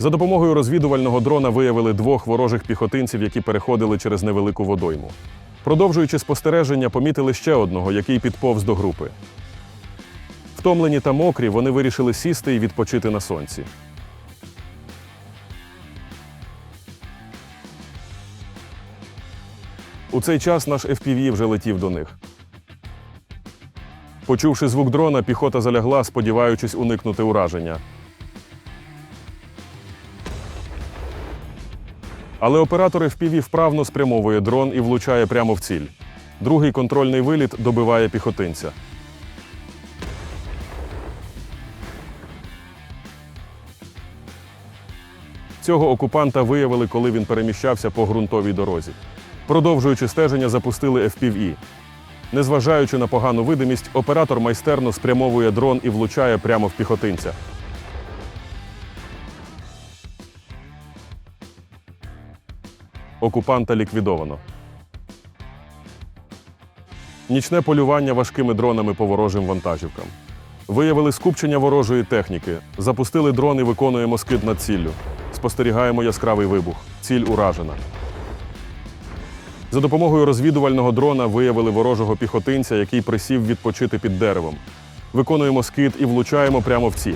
За допомогою розвідувального дрона виявили двох ворожих піхотинців, які переходили через невелику водойму. Продовжуючи спостереження, помітили ще одного, який підповз до групи. Втомлені та мокрі, вони вирішили сісти і відпочити на сонці. У цей час наш FPV вже летів до них. Почувши звук дрона, піхота залягла, сподіваючись уникнути ураження. Але оператор FPV вправно спрямовує дрон і влучає прямо в ціль. Другий контрольний виліт добиває піхотинця. Цього окупанта виявили, коли він переміщався по ґрунтовій дорозі. Продовжуючи стеження, запустили FPV. Незважаючи на погану видимість, оператор майстерно спрямовує дрон і влучає прямо в піхотинця. Окупанта ліквідовано. Нічне полювання важкими дронами по ворожим вантажівкам. Виявили скупчення ворожої техніки. Запустили дрон і виконуємо скид над ціллю. Спостерігаємо яскравий вибух. Ціль уражена. За допомогою розвідувального дрона виявили ворожого піхотинця, який присів відпочити під деревом. Виконуємо скид і влучаємо прямо в ціль.